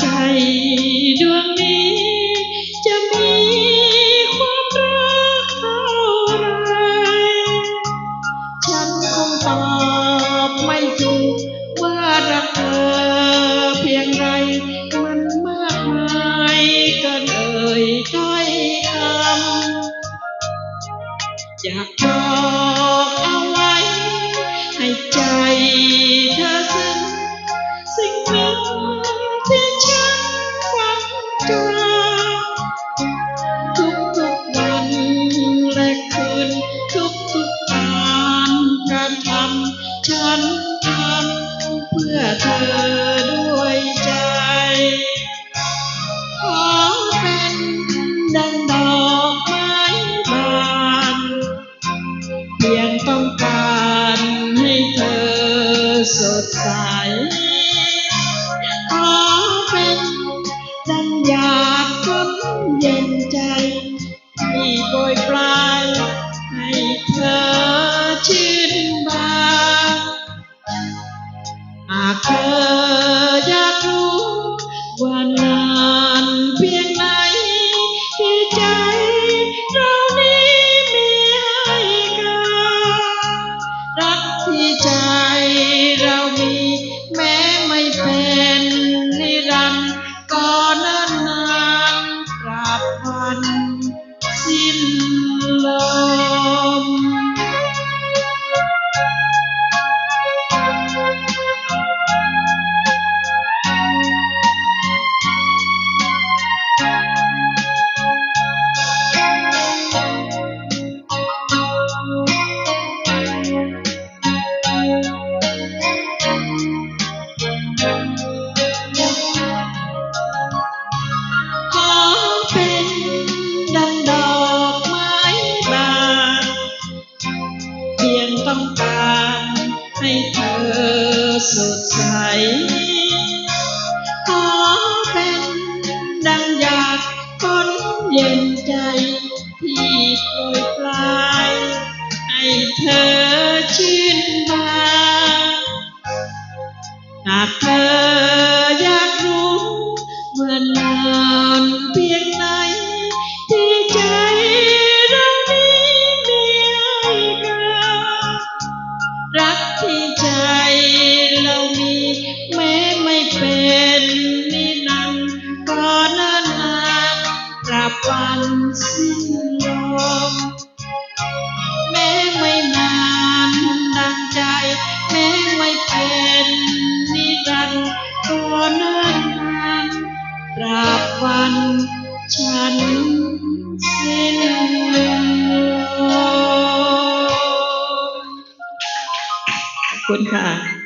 ใจดวงนี้ จะมีความรักเท่าไร ฉันคงตอบไม่ถูกว่ารักเธอเพียงไร มันมากมายเกินเอ่ยถ้อยคำอยากบอกเอาไว้ ให้ใจ ทำเพื่อเธอด้วยใจขอเป็นดังดอกไม้บานเพียงต้องการให้เธอสดใสขอเป็น ธออยากรู้ว่านานเพียงไหนที่ใจเรานี้มีให้กันรักที่ใจเรามี สดใส ขอเป็นดังอยากคนเย็นใจ ที่โปรยปลาย ให้เธอชื่นบานหากเธอ เรามีแม้ไม่เป็นนิรันดร์ก็นิ่นนานตราบวันสิ้นลมแม้ไม่นานดังใจ แม้ไม่เป็นนิรันดร์ก็นิ่นนานตราบวันฉันสิ้นลมขอบคุณค่ะ